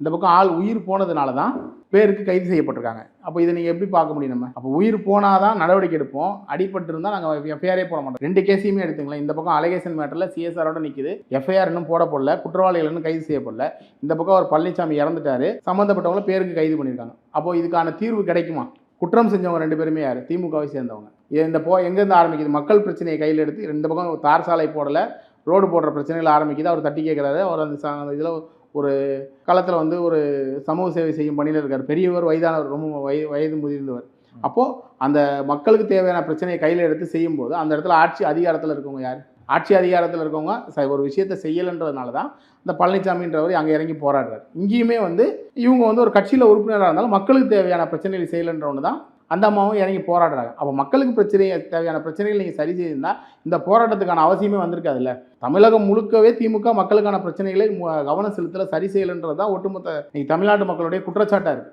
இந்த பக்கம் ஆள் உயிர் போனதுனால தான் பேருக்கு கைது செய்யப்பட்டிருக்காங்க. அப்போ இதை நீங்கள் எப்படி பார்க்க முடியும் நம்ம? அப்போ உயிர் போனால் தான் நடவடிக்கை எடுப்போம். அடிபட்டிருந்தால் நாங்கள் எஃப்ஐஆரே போட மாட்டோம். ரெண்டு கேஸையுமே எடுத்துங்களேன். இந்த பக்கம் அலகேஷன் மேட்டரில் சிஎஸ்ஆரோட நிற்குது எஃப்ஐஆர் இன்னும் போடப்படல. குற்றவாளிகள் இன்னும் கைது செய்யப்படல. இந்த பக்கம் ஒரு பழனிசாமி இறந்துட்டாரு. சம்மந்தப்பட்டவங்கள பேருக்கு கைது பண்ணியிருக்காங்க. அப்போ இதுக்கான தீர்வு கிடைக்குமா? குற்றம் செஞ்சவங்க ரெண்டு பேருமே யார்? திமுகவை சேர்ந்தவங்க. இந்த போ எங்கேருந்து ஆரம்பிக்குது? மக்கள் பிரச்சனையை கையில் எடுத்து இந்த பக்கம் தார் சாலை போடலை. ரோடு போடுற பிரச்சனைகள் ஆரம்பிக்குது. அவர் தட்டி கேட்குறாரு அவர் அந்த அந்த இதில் ஒரு களத்தில் வந்து ஒரு சமூக சேவை செய்யும் பணியில் இருக்கார். பெரியவர் வயதானவர் ரொம்ப வய வயது முதிர்ந்தவர். அப்போது அந்த மக்களுக்கு தேவையான பிரச்சனையை கையில் எடுத்து செய்யும்போது அந்த இடத்துல ஆட்சி அதிகாரத்தில் இருக்கவங்க யார்? ஆட்சி அதிகாரத்தில் இருக்கவங்க ஒரு விஷயத்தை செய்யலைன்றதுனால தான் இந்த பழனிசாமின்றவர் அங்கே இறங்கி போராடுறாரு. இங்கேயுமே வந்து இவங்க வந்து ஒரு கட்சியில் உறுப்பினராக இருந்தாலும் மக்களுக்கு தேவையான பிரச்சனைகளை செய்யலைன்றவங்க தான் அந்த அம்மாவும் இறங்கி போராடுறாங்க. அப்போ மக்களுக்கு பிரச்சனை தேவையான பிரச்சனைகள் நீங்கள் சரி செய்திருந்தால் இந்த போராட்டத்துக்கான அவசியமே வந்திருக்காதுல்ல? தமிழகம் முழுக்கவே திமுக மக்களுக்கான பிரச்சனைகளை கவனம் செலுத்தல சரி செய்யலைன்றது தான் ஒட்டுமொத்த இன்னைக்கு தமிழ்நாட்டு மக்களுடைய குற்றச்சாட்டாக இருக்குது